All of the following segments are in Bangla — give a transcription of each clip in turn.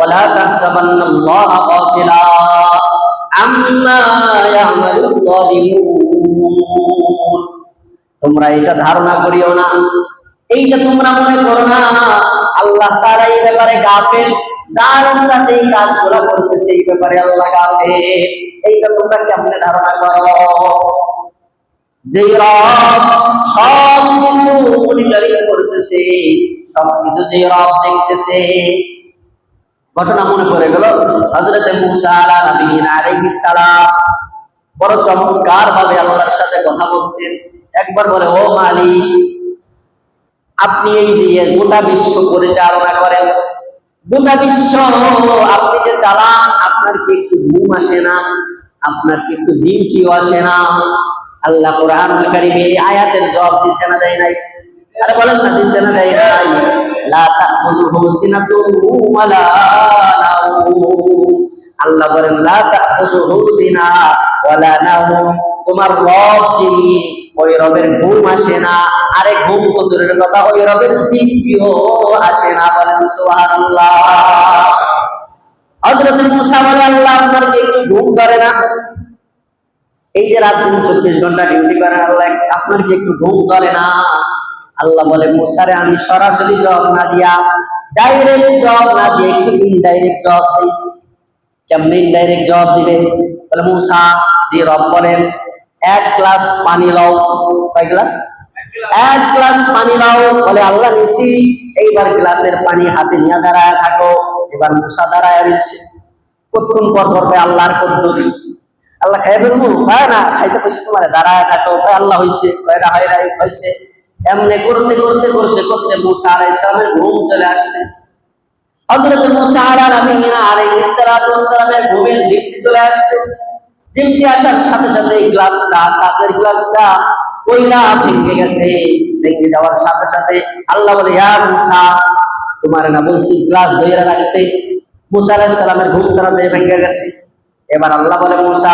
ولا تحسبن الله غافلا عما يعمل الظالمون তোমরা এটা ধারণা করিও না এইটা তোমরা মনে করো না আল্লাহ তাআলা এই ব্যাপারে গাফেল জালেমরা যেই কাজগুলো করতেছে এই ব্যাপারে আল্লাহ গাফেল এইটা তোমরা কেমনে ধারণা করো যে রব সব কিছু মনিটরিং করতেছে সব কিছু যে রব দেখতেছে ঘটনা মনে পড়ে গেল। সালাম বড় চমৎকার ভাবে আল্লাহর সাথে কথা বলতেন। একবার বলে, ও মালিক, আপনি এই যে গোটা বিশ্ব পরিচালনা করেন, গোটা বিশ্ব আপনি যে চালান, আপনার কি একটু ঘুম আসে না? আপনার কি একটু জিনকিও আসে না? আল্লাহ কোরআন কারিমে আয়াতের জবাব দিছে না দেয় নাই। আরে বলেন না দিছে না দেয় নাই লা তাখুযুহু সিনাতুন ওয়ালা আল্লাহ বলেন, লা তাখুযুহু সিনা ওয়ালা নাউম তোমার রব যিনি, ওই রবের ঘুম আসে না। আরে ঘুম তো দূরের কথা, ওই রবের জিকিও আসে না বলেন সুবহানাল্লাহ। হযরত মুসা বলে, আল্লাহ আপনার কি একটু ঘুম ধরে না। এই যে রাত চব্বিশ ঘণ্টা ডিউটি করেন, আল্লাহ আপনার কি একটু ঘুম ধরে না? আল্লাহ বলে, মুসারে, আমি সরাসরি জব না দিয়া ডাইরেক্ট জব না দিয়ে একটু ইনডাইরেক্ট জব দিই। কেমন ইনডাইরেক্ট জব দিবে? বলে, মুসা, যে রব বলেন, এক গ্লাস পানি লও। কয় গ্লাস? এক গ্লাস পানি লাও। বলে, আল্লাহ নিছি, এইবার গ্লাসের পানি হাতে নিয়ে দাঁড়ায় থাকো। এবার মুসা দাঁড়ায় রয়েছে কতক্ষণ পর পর আল্লাহর কদ্দুরি। আল্লাহ খাই ফেলব? হয় না, খাইতে পয়সা তোমার দাঁড়ায় থাকো। আল্লাহ হয়েছে কয় না হয় নাই হয়েছে এমনি করতে করতে করতে করতে মুসা আলাই ইসলামের ঘুম চলে আসছে। হজরত মুসা ওয়াসসালামের ঘুমের চলে আসছে। আসার সাথে সাথে এই গ্লাসটা, কাঁচের গ্লাসটা কইরা ভেঙে গেছে। ভেঙে যাওয়ার সাথে সাথে আল্লাহ বলে, ইয়া মুসা, তোমার না বলছি গ্লাস ধইরা রাখতে মুসা ঘুম তাড়াতাড়ি ভেঙে গেছে। এবার আল্লাহ বলে, মুসা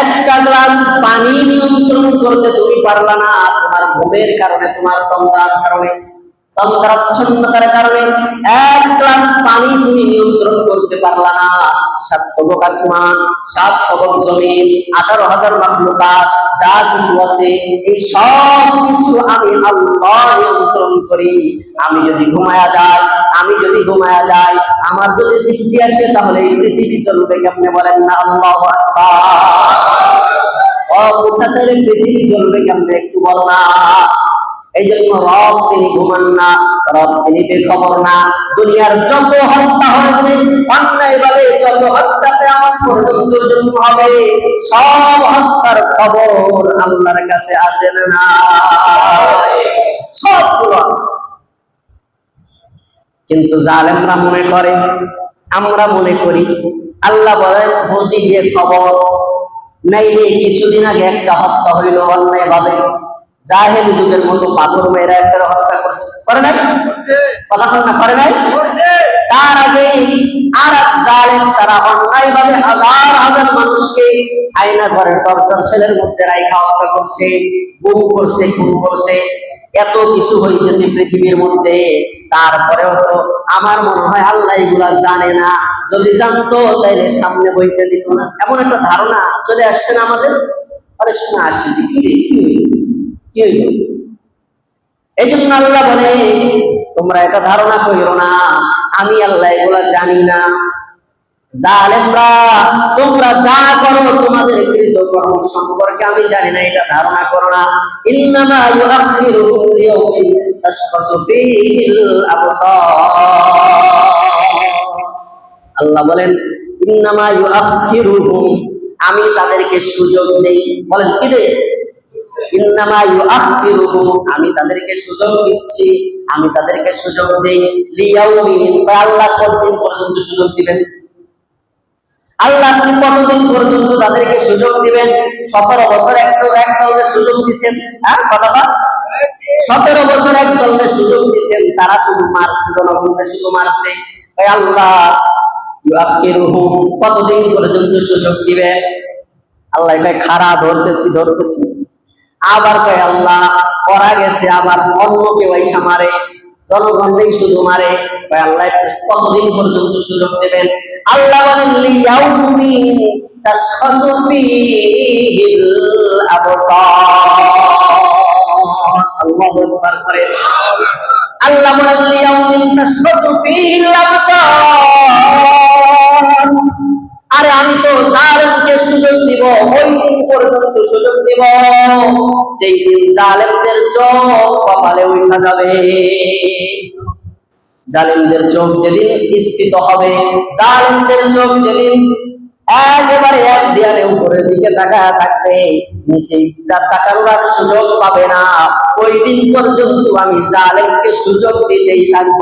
একটা গ্লাস পানি নিয়ন্ত্রণ করতে তুমি পারলা না, তোমার ঘুমের কারণে, তোমার তন্দ্রার কারণে, তন্দ্রাচ্ছন্নতার কারণে। এক গ্লাস পানি তুমি নিয়ন্ত্রণ করতে পারলা না। এই সব কিছু আমি যদি ঘুমায়া যাই, আমি যদি ঘুমায়া যাই, আমার যদি সিদ্ধি আসে, তাহলে এই পৃথিবী চলবে কেমনে বলেন না? আল্লাহ দুনিয়ার যত হত্যা হয়েছে অন্যায় ভাবে যত হত্যাতে আমার জন্ম হবে, সব হত্যার খবর আল্লাহর কাছে আসে না কিন্তু জালেমরা মনে করে, আমরা মনে করি, আল্লাহ বলেন, বুঝি দিয়ে খবর। নাইলে কিছুদিন আগে একটা হত্যা হইল অন্যায় ভাবে জাহেল যুগের মতো পাথর মেয়েরা একটা হত্যা করছে। করে নাই? কথা বল না, করে নাই? তার আগে আর এক জালেম তারা অন্যায় ভাবে হাজার হাজার মানুষকে আয়না ঘরের টর্চার সেলের মধ্যে রাইখা হত্যা করছে, গুম করছে, খুন করছে। এত কিছু হইতেছে পৃথিবীর মধ্যে, তারপরেও তো আমার মনে হয় আল্লাহ এগুলা জানে না। যদি জানতো, তাইলে সামনে বইতে দিত না। এমন একটা ধারণা চলে আসছে না আমাদের? অনেক সময় আসে যে কি কি হইল? এই জন্য আল্লাহ বলে, তোমরা এটা ধারণা করিও না। আমি আল্লাহ এগুলা জানি না। জালেমরা, তোমরা যা করো তোমাদের কৃত কর্ম সম্পর্কে আমি জানি না, এটা ধারণা করো না। ইন্নামা লিয়াউমিন ফীহিল আল্লাহ বলেন, ইন্নামা ইউআখিরুহুম, আমি তাদেরকে সুযোগ দেই। বলেন কি রে ইন্নামা ইউআখিরুহুম, আমি তাদেরকে সুযোগ দিচ্ছি, আমি তাদেরকে সুযোগ দেই। লিয়াউমিন আল্লাহ কতদিন পর্যন্ত সুযোগ দিবেন? আল্লাহ কতদিন পর্যন্ত তাদেরকে সুযোগ দিবেন? সতেরো বছর একশো এক দলের সুযোগ দিচ্ছেন হ্যাঁ কথাটা? সতেরো বছর এক দলের সুযোগ দিচ্ছেন তারা শুধু মারছে জনগণকে শুধু মারছে। আল্লাহ কতদিন পর্যন্ত সুযোগ দিবেন আল্লাহ কয়, খাড়া ধরতেছি ধরতেছি। আবার কয়, আল্লাহ করা গেছে, আবার অন্য কেউ এসে মারে। জনগণকেই শুধু মারে। আল্লাহ কতদিন পর্যন্ত সুযোগ দেবেন? আল্লাহ বলেন, লিয়াউমিন তাশখাসু ফীহিল আবসার। আল্লাহু আকবার করে। আল্লাহ বলেন, লিয়াউমিন ফীহিল আবসার। আরে আমি তো জালেমকে সুযোগ দিব, ওই দিন পর্যন্ত সুযোগ দিব। যেই দিন জালেমদের চোখ উঠা যাবে জালিমদের চোখ যেদিন স্ফীত হবে, জালিমদের চোখ যেদিন একেবারে এক দেয়ালে উপরের দিকে তাকায় থাকবে, নিচে যা তাকানোর সুযোগ পাবে না, ওই দিন পর্যন্ত আমি জালেমকে সুযোগ দিতেই থাকব।